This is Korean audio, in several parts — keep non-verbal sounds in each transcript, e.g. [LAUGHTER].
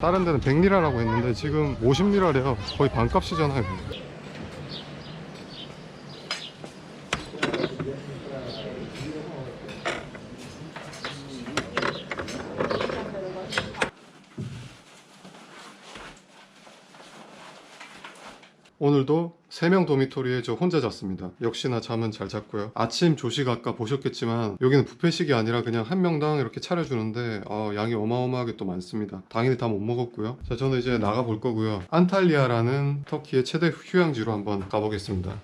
다른 데는 100리라라고 했는데 지금 50리라래요. 거의 반값이잖아요. 오늘도 3명 도미토리에 저 혼자 잤습니다. 역시나 잠은 잘 잤고요. 아침 조식 아까 보셨겠지만 여기는 뷔페식이 아니라 그냥 한 명당 이렇게 차려주는데 어, 양이 어마어마하게 또 많습니다. 당연히 다 못 먹었고요. 자, 저는 이제 나가 볼 거고요. 안탈리아라는 터키의 최대 휴양지로 한번 가보겠습니다.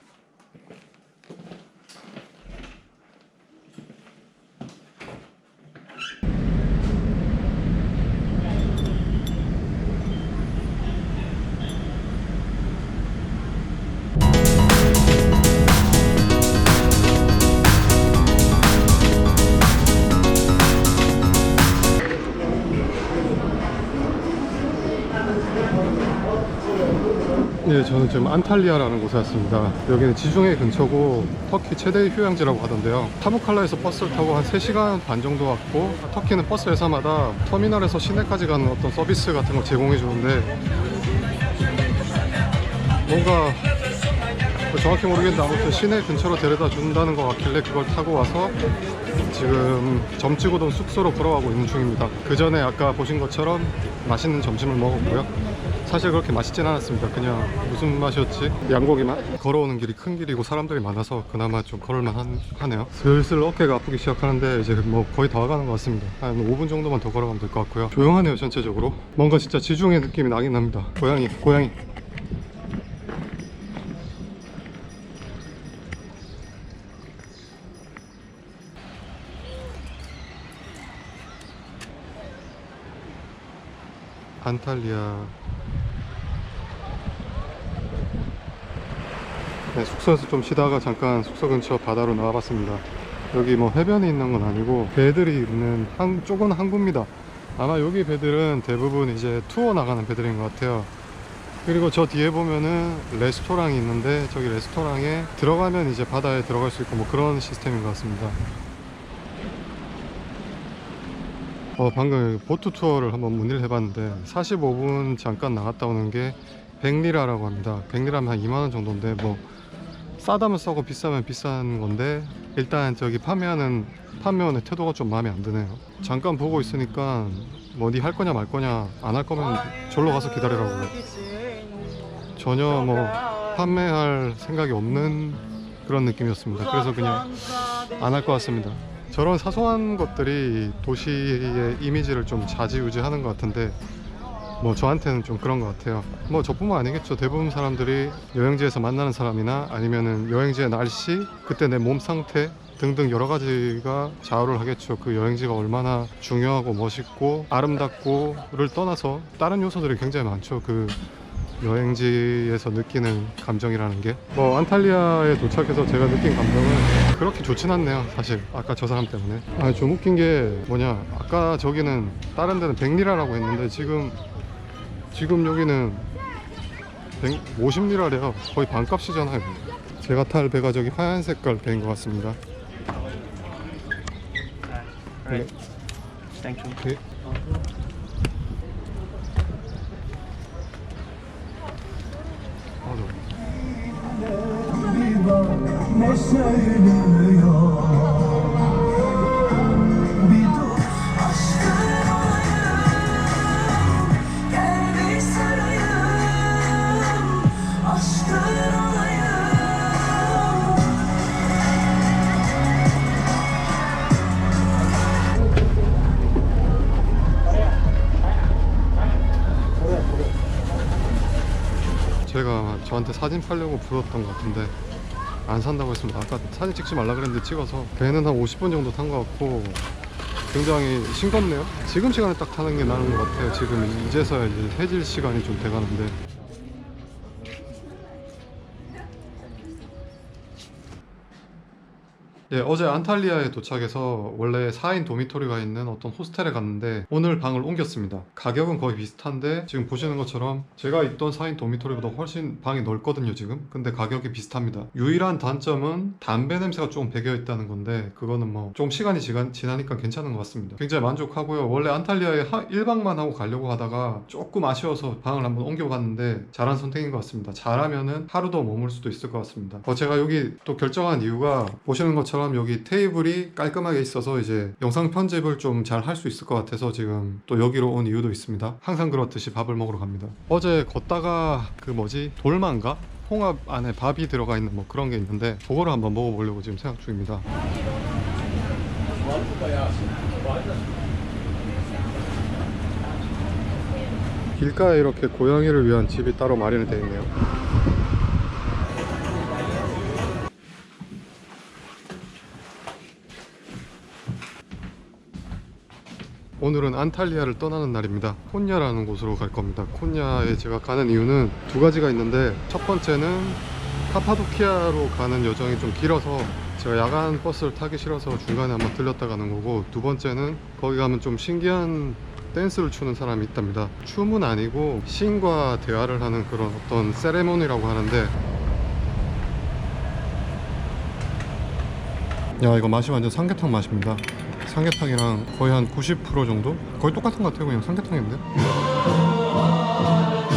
예, 저는 지금 안탈리아라는 곳에 왔습니다. 여기는 지중해 근처고 터키 최대 휴양지라고 하던데요. 타부칼라에서 버스를 타고 한 3시간 반 정도 왔고 터키는 버스 회사마다 터미널에서 시내까지 가는 어떤 서비스 같은 걸 제공해 주는데 뭔가 뭐 정확히 모르겠는데 아무튼 시내 근처로 데려다 준다는 것 같길래 그걸 타고 와서 지금 점 찍어둔 숙소로 걸어가고 있는 중입니다. 그 전에 아까 보신 것처럼 맛있는 점심을 먹었고요. 사실 그렇게 맛있진 않았습니다. 그냥 무슨 맛이었지? 양고기 맛? 걸어오는 길이 큰 길이고 사람들이 많아서 그나마 좀 걸을만 한, 하네요. 슬슬 어깨가 아프기 시작하는데 이제 뭐 거의 다 와가는 것 같습니다. 한 5분 정도만 더 걸어가면 될 것 같고요. 조용하네요, 전체적으로. 뭔가 진짜 지중해 느낌이 나긴 납니다. 고양이, 고양이. 안탈리아 네, 숙소에서 좀 쉬다가 잠깐 숙소 근처 바다로 나와봤습니다. 여기 뭐 해변에 있는 건 아니고 배들이 있는 한 쪽은 항구입니다. 아마 여기 배들은 대부분 이제 투어 나가는 배들인 것 같아요. 그리고 저 뒤에 보면은 레스토랑이 있는데 저기 레스토랑에 들어가면 이제 바다에 들어갈 수 있고 뭐 그런 시스템인 것 같습니다. 어, 방금 보트 투어를 한번 문의를 해봤는데 45분 잠깐 나갔다 오는 게 100리라라고 합니다. 100리라면 한 2만원 정도인데 뭐 싸다면 싸고 비싸면 비싼 건데 일단 저기 판매하는 판매원의 태도가 좀 마음에 안 드네요. 잠깐 보고 있으니까 뭐니 할 거냐 말 거냐 안 할 거면 절로 가서 기다리라고 전혀 뭐 판매할 생각이 없는 그런 느낌이었습니다. 그래서 그냥 안 할 것 같습니다. 저런 사소한 것들이 도시의 이미지를 좀 좌지우지하는 것 같은데 뭐 저한테는 좀 그런 것 같아요. 뭐 저뿐만 아니겠죠. 대부분 사람들이 여행지에서 만나는 사람이나 아니면은 여행지의 날씨, 그때 내 몸 상태 등등 여러 가지가 좌우를 하겠죠. 그 여행지가 얼마나 중요하고 멋있고 아름답고를 떠나서 다른 요소들이 굉장히 많죠. 그 여행지에서 느끼는 감정이라는 게 뭐 안탈리아에 도착해서 제가 느낀 감정은 그렇게 좋진 않네요 사실 아까 저 사람 때문에 아좀 웃긴 게 뭐냐 아까 저기는 다른 데는 100리라라고 했는데 지금 지금 여기는 150리라래요 거의 반값이잖아요 제가 탈 배가 저기 하얀 색깔 배인 것 같습니다 Right. Thank you. 네. 아, Bir 저한테 사진 팔려고 불렀던 것 같은데 안 산다고 했습니다. 아까 사진 찍지 말라 그랬는데 찍어서 배는 한 50분 정도 탄 것 같고 굉장히 싱겁네요. 지금 시간에 딱 타는 게 나은 것 같아요. 지금 이제서야 이제 해질 시간이 좀 돼가는데 예, 어제 안탈리아에 도착해서 원래 4인 도미토리가 있는 어떤 호스텔에 갔는데 오늘 방을 옮겼습니다. 가격은 거의 비슷한데 지금 보시는 것처럼 제가 있던 4인 도미토리보다 훨씬 방이 넓거든요, 지금. 근데 가격이 비슷합니다. 유일한 단점은 담배 냄새가 조금 배겨 있다는 건데 그거는 뭐 좀 시간이 지간, 지나니까 괜찮은 것 같습니다. 굉장히 만족하고요. 원래 안탈리아에 1박만 하고 가려고 하다가 조금 아쉬워서 방을 한번 옮겨봤는데 잘한 선택인 것 같습니다. 잘하면은 하루 더 머물 수도 있을 것 같습니다. 어, 제가 여기 또 결정한 이유가 보시는 것처럼 여기 테이블이 깔끔하게 있어서 이제 영상 편집을 좀 잘 할 수 있을 것 같아서 지금 또 여기로 온 이유도 있습니다. 항상 그렇듯이 밥을 먹으러 갑니다. 어제 걷다가 그 뭐지 돌만가? 홍합 안에 밥이 들어가 있는 뭐 그런 게 있는데 그거를 한번 먹어보려고 지금 생각 중입니다. 길가에 이렇게 고양이를 위한 집이 따로 마련이 되어 있네요. 오늘은 안탈리아를 떠나는 날입니다. 콘야라는 곳으로 갈 겁니다. 콘야에 제가 가는 이유는 두 가지가 있는데 첫 번째는 카파도키아로 가는 여정이 좀 길어서 제가 야간 버스를 타기 싫어서 중간에 한번 들렸다 가는 거고 두 번째는 거기 가면 좀 신기한 댄스를 추는 사람이 있답니다. 춤은 아니고 신과 대화를 하는 그런 어떤 세레모니라고 하는데 야 이거 맛이 완전 삼계탕 맛입니다. 삼계탕이랑 거의 한 90% 정도? 거의 똑같은 것 같아요 그냥 삼계탕인데 [LAUGHS]